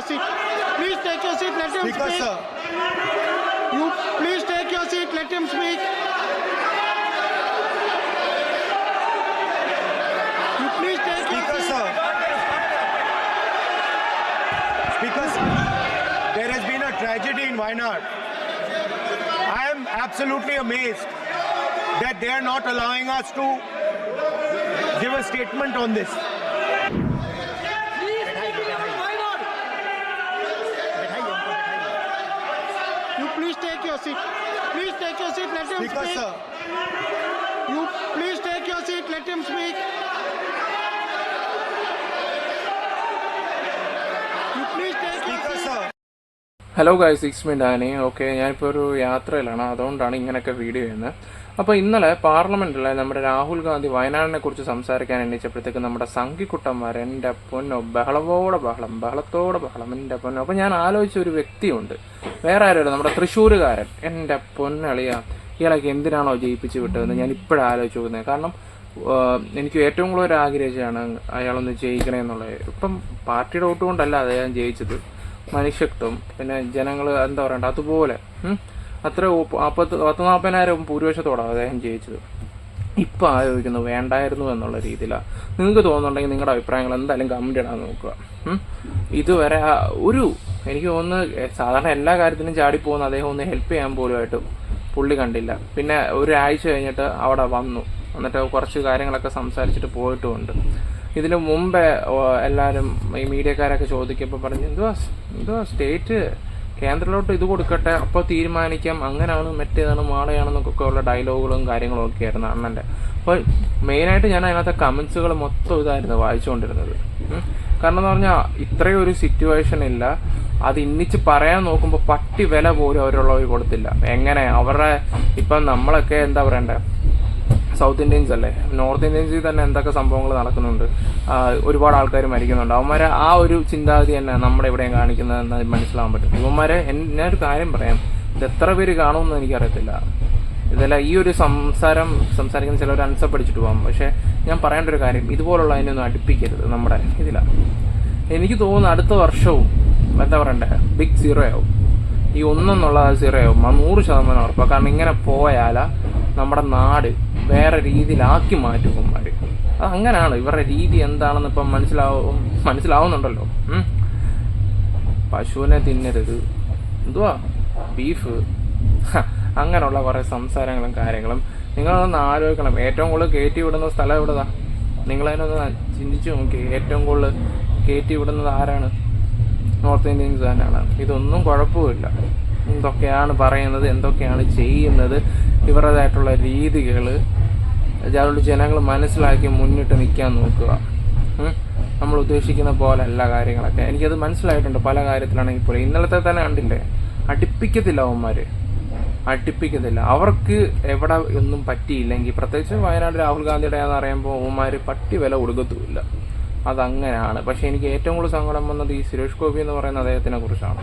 your seat. Please take your seat. Let him Speaker, speak. sir. You please take your seat. Let him speak. You please take your Speaker, seat. sir. Speaker. There has been a tragedy in Wayanad. I am absolutely amazed that they are not allowing us to give a statement on this. You please take your seat. Please take your seat. Let him Speaker, speak. sir. You please take your seat. Let him speak. You please take your Speaker, seat. sir. Hello guys six me Dani okay ഞാനിപ്പോൾ ഒരു യാത്രയിലാണ് അതുകൊണ്ടാണ് ഇങ്ങനെയൊക്കെ video ചെയ്യുന്നത് അപ്പോൾ ഇന്നലെ പാർലമെന്റിൽ നമ്മുടെ രാഹുൽ ഗാന്ധി വയനാടിനെ കുറിച്ച് സംസാരിക്കാൻ എണ്ണിച്ചപ്പോഴത്തേക്ക് നമ്മുടെ സംഘിക്കുട്ടന്മാർ എന്റെ പൊന്നോ ബഹളവോടെ ബഹളം ബഹളത്തോടെ ബഹളം എന്റെ പൊന്നോ. അപ്പോൾ ഞാൻ ആലോചിച്ച ഒരു വ്യക്തിയുണ്ട്. വേറെ ആരുമല്ല നമ്മുടെ തൃശ്ശൂരുകാരൻ. എന്റെ പൊന്നളിയ ഇയാളൊക്കെ എന്തിനാണോ ജയിപ്പിച്ച് വിട്ടതെന്ന് ഞാൻ ഇപ്പോഴും ആലോചിച്ച് നോക്കുന്നത് കാരണം എനിക്ക് ഏറ്റവും കൂടുതൽ ആഗ്രഹിച്ചാണ് അയാളൊന്ന് ജയിക്കണേ എന്നുള്ളത്. ഇപ്പം പാർട്ടിയുടെ വോട്ട് കൊണ്ടല്ല അദ്ദേഹം ജയിച്ചത് മനുഷ്യത്വം പിന്നെ ജനങ്ങൾ എന്താ പറയണ്ട അതുപോലെ അത്ര പത്ത് നാൽപ്പതിനായിരം ഭൂരിപക്ഷത്തോടാണ് അദ്ദേഹം ജയിച്ചത്. ഇപ്പം ആലോചിക്കുന്നു വേണ്ടായിരുന്നു എന്നുള്ള രീതിയിലാണ് നിങ്ങൾക്ക് തോന്നുന്നുണ്ടെങ്കിൽ നിങ്ങളുടെ അഭിപ്രായങ്ങൾ എന്തായാലും കമന്റ് ഇടാൻ നോക്കുക. ഇതുവരെ ഒരു എനിക്ക് തോന്നുന്നു സാധാരണ എല്ലാ കാര്യത്തിനും ചാടിപ്പോകുന്ന അദ്ദേഹം ഒന്ന് ഹെൽപ്പ് ചെയ്യാൻ പോലുമായിട്ട് പുള്ളി കണ്ടില്ല. പിന്നെ ഒരാഴ്ച കഴിഞ്ഞിട്ട് അവിടെ വന്നു. എന്നിട്ട് കുറച്ച് കാര്യങ്ങളൊക്കെ സംസാരിച്ചിട്ട് പോയിട്ടുമുണ്ട്. ഇതിനു മുമ്പേ എല്ലാവരും ഈ മീഡിയക്കാരൊക്കെ ചോദിക്കുമ്പോൾ പറഞ്ഞു എന്തുവാ എന്തുവാ സ്റ്റേറ്റ് കേന്ദ്രത്തിലോട്ട് ഇത് കൊടുക്കട്ടെ അപ്പോൾ തീരുമാനിക്കാം. അങ്ങനെയാണ് മറ്റേതാണ് മാളയാണെന്നൊക്കെ ഉള്ള ഡയലോഗുകളും കാര്യങ്ങളും ഒക്കെ ആയിരുന്നു അണ്ണന്റെ. അപ്പോൾ മെയിനായിട്ട് ഞാൻ അതിനകത്തെ കമൻസുകൾ മൊത്തം ഇതായിരുന്നു വായിച്ചുകൊണ്ടിരുന്നത്. കാരണം എന്ന് പറഞ്ഞാൽ ഇത്രയും ഒരു സിറ്റുവേഷൻ ഇല്ല. അത് ഇന്നിച്ച് പറയാൻ നോക്കുമ്പോൾ പട്ടി വില പോലും അവരുള്ളവർ കൊടുത്തില്ല. എങ്ങനെ? അവരുടെ ഇപ്പം നമ്മളൊക്കെ എന്താ പറയണ്ടേ? സൗത്ത് ഇന്ത്യൻസ് അല്ലേ? നോർത്ത് ഇന്ത്യൻസിൽ തന്നെ എന്തൊക്കെ സംഭവങ്ങൾ നടക്കുന്നുണ്ട്? ഒരുപാട് ആൾക്കാർ മരിക്കുന്നുണ്ട്. അവന്മാരെ ആ ഒരു ചിന്താഗതി തന്നെ നമ്മുടെ എവിടെയും കാണിക്കുന്നതെന്ന് മനസ്സിലാവാൻ പറ്റും. ഇവന്മാരെ ഞാനൊരു കാര്യം പറയാം. ഇത് എത്ര പേര് കാണുമെന്ന് എനിക്കറിയത്തില്ല. ഇതല്ല ഈ ഒരു സംസാരം സംസാരിക്കുന്ന ചിലർ അൻസപ്പടിച്ചിട്ട് പോകാം. പക്ഷേ ഞാൻ പറയേണ്ട ഒരു കാര്യം ഇതുപോലുള്ള അതിനൊന്നും അടുപ്പിക്കരുത് നമ്മുടെ ഇതിലാണ് എനിക്ക് തോന്നുന്നു അടുത്ത വർഷവും എന്താ പറയണ്ടേ ബിഗ് സീറോ ആവും. ഈ ഒന്നെന്നുള്ള സീറോ ആവും. നൂറ് ശതമാനം ഉറപ്പാണ് കാരണം ഇങ്ങനെ പോയാല നമ്മുടെ നാട് വേറെ രീതിയിലാക്കി മാറ്റും ഇവന്മാർ അത് അങ്ങനെയാണ് ഇവരുടെ രീതി എന്താണെന്ന് ഇപ്പം മനസ്സിലാവും മനസ്സിലാവുന്നുണ്ടല്ലോ. പശുവിനെ തിന്നരുത്. എന്തുവാ? ബീഫ്. അങ്ങനെയുള്ള കുറേ സംസാരങ്ങളും കാര്യങ്ങളും നിങ്ങളൊന്ന് ആലോചിക്കണം. ഏറ്റവും കൂടുതൽ കയറ്റി വിടുന്ന സ്ഥലം എവിടെതാ നിങ്ങളതിനൊന്ന് ചിന്തിച്ചു നോക്കി ഏറ്റവും കൂടുതൽ കയറ്റി വിടുന്നത് ആരാണ്? നോർത്ത് ഇന്ത്യൻസ് തന്നെയാണ് ഇതൊന്നും കുഴപ്പമില്ല. എന്തൊക്കെയാണ് പറയുന്നത്? എന്തൊക്കെയാണ് ചെയ്യുന്നത്? ഇവരുടേതായിട്ടുള്ള രീതികൾ അതുകൊണ്ട് ജനങ്ങൾ മനസ്സിലാക്കി മുന്നിട്ട് നിൽക്കാൻ നോക്കുക. നമ്മൾ ഉദ്ദേശിക്കുന്ന പോലെ അല്ല കാര്യങ്ങളൊക്കെ. എനിക്കത് മനസ്സിലായിട്ടുണ്ട് പല കാര്യത്തിലാണെങ്കിൽ പോലും. ഇന്നലത്തെ തന്നെ കണ്ടില്ലേ? അടുപ്പിക്കത്തില്ല അവന്മാർ അടുപ്പിക്കത്തില്ല. അവർക്ക് എവിടെ ഒന്നും പറ്റിയില്ലെങ്കിൽ പ്രത്യേകിച്ച് വയനാട് രാഹുൽ ഗാന്ധിയുടെ എന്ന് പറയുമ്പോൾ അവന്മാർ പട്ടി വില കൊടുക്കത്തുമില്ല. അതങ്ങനെയാണ്. പക്ഷേ എനിക്ക് ഏറ്റവും കൂടുതൽ സങ്കടം വന്നത് ഈ സുരേഷ് ഗോപി എന്ന് പറയുന്ന അദ്ദേഹത്തിനെ കുറിച്ചാണ്.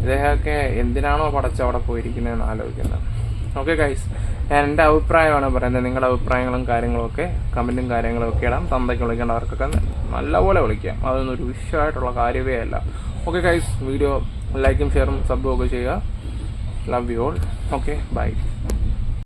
ഇദ്ദേഹമൊക്കെ എന്തിനാണോ പടച്ചവിടെ പോയിരിക്കുന്നതെന്ന് ആലോചിക്കുന്നത്. ഓക്കെ ഗൈസ് എന്റെ അഭിപ്രായമാണ് പറയുന്നത്. നിങ്ങളുടെ അഭിപ്രായങ്ങളും കാര്യങ്ങളും ഒക്കെ കമന്റും കാര്യങ്ങളും ഒക്കെ ഇടാം. തന്തയ്ക്ക് വിളിക്കേണ്ടവർക്കൊക്കെ നല്ലപോലെ വിളിക്കാം. അതൊന്നും ഒരു വിഷയമായിട്ടുള്ള കാര്യമേ അല്ല. ഓക്കെ ഗൈസ് വീഡിയോ ലൈക്കും ഷെയറും സബ്ബും ഒക്കെ ചെയ്യുക. Love you all okay bye